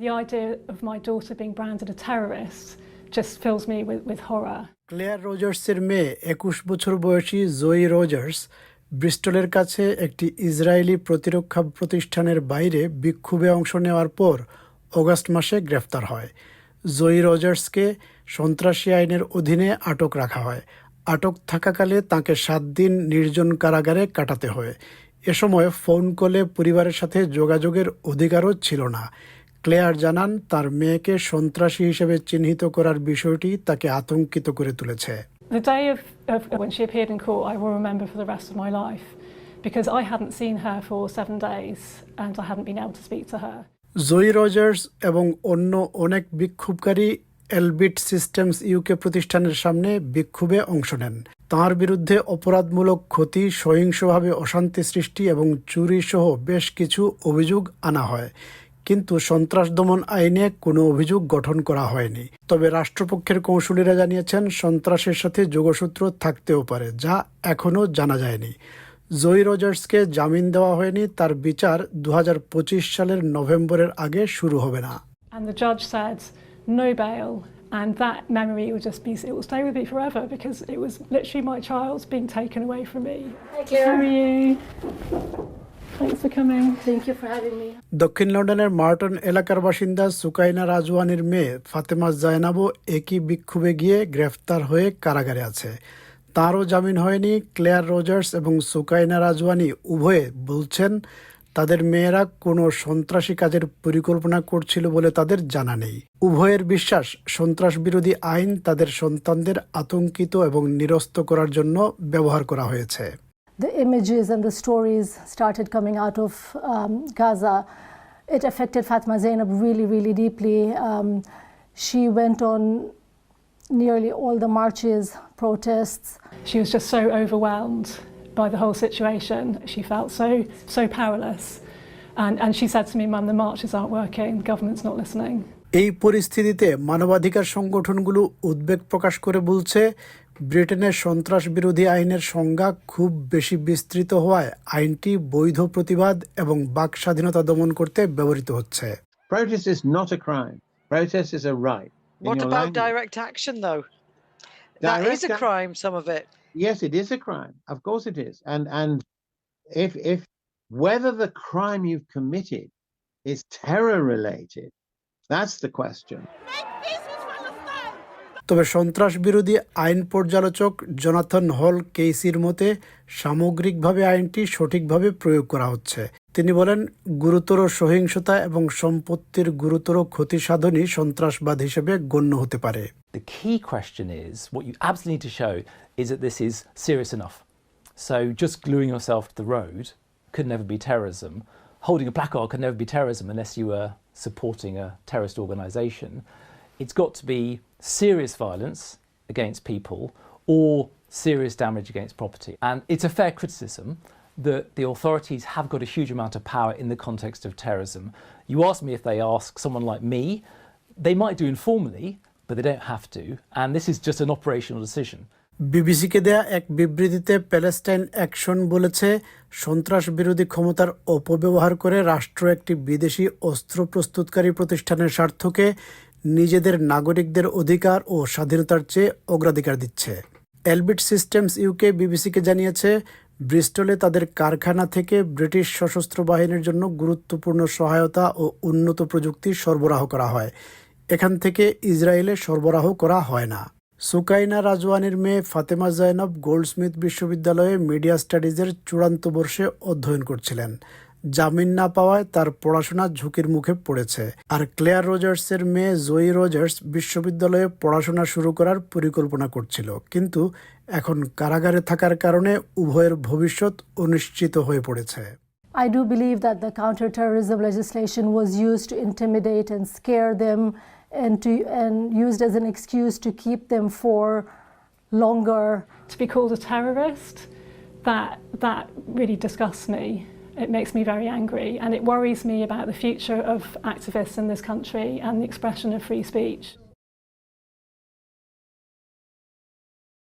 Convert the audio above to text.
The idea of my daughter being branded a terrorist just fills me with, with horror. Claire রোজার্সের মেয়ে একুশ বছর বয়সী জয়ী Rogers ব্রিস্টলের কাছে একটি ইসরায়েলি প্রতিরক্ষা প্রতিষ্ঠানের বাইরে বিক্ষোভে অংশ নেওয়ার পর অগাস্ট মাসে গ্রেফতার হয়। জয়ী রজার্সকে সন্ত্রাসী আইনের অধীনে আটক রাখা হয়। আটক থাকাকালে তাকে সাত দিন নির্জন কারাগারে কাটাতে হয়। এ সময় ফোন কলে পরিবারের সাথে যোগাযোগের অধিকারও ছিল না। ক্লেয়ার জানান তার মেয়েকে সন্ত্রাসী হিসেবে চিহ্নিত করার বিষয়টি তাকে আতঙ্কিত করে তুলেছে। The day of, of when she appeared in court, I will remember for the rest of my life because I hadn't seen her for seven days and I hadn't been able to speak to her. Joey Rogers এবং অন্য অনেক বিক্ষোভকারী Elbit systems UK প্রতিষ্ঠানের সামনে বিক্ষোভে অংশ নেন। তাঁর বিরুদ্ধে অপরাধমূলক ক্ষতি সহিংসভাবে অশান্তি সৃষ্টি এবং চুরি সহ বেশ কিছু অভিযোগ আনা হয়। কিন্তু সন্ত্রাস দমন আইনে কোনো অভিযোগ গঠন করা হয়নি। তবে রাষ্ট্রপক্ষের কৌঁসুলিরা জানিয়েছেন সন্ত্রাসের সাথে যোগসূত্র থাকতেও পারে যা এখনও জানা যায়নি। জয়ী রজার্সকে জামিন দেওয়া হয়নি তার বিচার দু হাজার পঁচিশ সালের নভেম্বরের আগে শুরু হবে না। And that memory it will just দক্ষিণ লন্ডনের মার্টন এলাকার বাসিন্দা সুকাইনা রাজওয়ানির মেয়ে ফাতেমা জায়নাবও একই বিক্ষোভে গিয়ে গ্রেফতার হয়ে কারাগারে আছে। তারও জামিন হয়নি। ক্লেয়ার রোজার্স এবং সুকাইনা রাজওয়ানি উভয়ে বলছেন, তাদের মেয়েরা কোনো সন্ত্রাসী কাজের পরিকল্পনা করছিল বলে তাদের জানা নেই। উভয়ের বিশ্বাস, সন্ত্রাস বিরোধী আইন তাদের সন্তানদের আতঙ্কিত এবং নিরস্ত করার জন্য ব্যবহার করা হয়েছে। The images and the stories started coming out of um, Gaza. It affected Fatma Zainab really, really deeply. Um, she went on nearly all the marches, protests. She was just so overwhelmed by the whole situation. She felt so, so powerless. And, and she said to me, Mum, the marches aren't working, the government's not listening. এই পরিস্থিতিতে মানবাধিকার সংগঠনগুলো উদ্বেগ প্রকাশ করে বলছে ব্রিটেনের সন্ত্রাস বিরোধী আইনের সংজ্ঞা খুব বেশি বিস্তৃত হওয়ায় আইনটি বৈধ প্রতিবাদ এবং বাক স্বাধীনতা দমন করতে ব্যবহৃত হচ্ছে Protest is not a crime. Protest is a right. in What about language. direct action, though? That is a crime, some of it. Yes, it is a crime. Of course it is. And and if if whether the crime you've committed is terror related, that's the question. তবে সন্ত্রাস বিরোধী আইন পর্যালোচক Jonathan হল কেইসির মতে সামগ্রিকভাবে আইনটি সঠিকভাবে প্রয়োগ করা হচ্ছে তিনি বলেন গুরুতর সহিংসতা এবং সম্পত্তির গুরুতর ক্ষতি সাধনই সন্ত্রাসবাদ হিসেবে গণ্য হতে পারে The key question is what you absolutely need to show is that this is serious enough. So just gluing yourself to the road could never be terrorism. Holding a placard could never be terrorism unless you were supporting a terrorist organisation. It's got to be serious violence against people or serious damage against property. And it's a fair criticism that the authorities have got a huge amount of power in the context of terrorism. You asked me if they ask someone like me, they might do informally, but they don't have to. And this is just an operational decision. বিবিসিকে দেয়া এক বিবৃতিতে Palestine action বলেছে সন্ত্রাস বিরোধী ক্ষমতার অপব্যবহার করে রাষ্ট্র একটি বিদেশি অস্ত্র প্রস্তুতকারী প্রতিষ্ঠানের স্বার্থকে নিজেদের নাগরিকদের অধিকার ও স্বাধীনতার চেয়ে অগ্রাধিকার দিচ্ছে। এলবিট সিস্টেমস ইউকে বিবিসিকে জানিয়েছে, ব্রিস্টলে তাদের কারখানা থেকে ব্রিটিশ সশস্ত্র বাহিনীর জন্য গুরুত্বপূর্ণ সহায়তা ও উন্নত প্রযুক্তি সরবরাহ করা হয়। এখান থেকে ইসরায়েলে সরবরাহ করা হয় না। সুকাইনা রাজওয়ানির মেয়ে ফাতেমা জায়নব গোল্ডস্মিথ বিশ্ববিদ্যালয়ে মিডিয়া স্টাডিজের চূড়ান্ত বর্ষে অধ্যয়ন করছিলেন। জামিন না পাওয়ায় তার পড়াশোনা ঝুঁকির মুখে পড়েছে আর ক্লেয়ার রজার্সের মেয়ে জয়ী রজার্স বিশ্ববিদ্যালয়ে পড়াশোনা শুরু করার পরিকল্পনা করছিল কিন্তু এখন কারাগারে থাকার কারণে উভয়ের ভবিষ্যৎ অনিশ্চিত হয়ে পড়েছে I do believe that the counterterrorism legislation was used to intimidate and scare them and, to, and used as an excuse to keep them for longer. To be called a terrorist, that, that really disgusts me. It makes me very angry and it worries me about the future of activists in this country and the expression of free speech.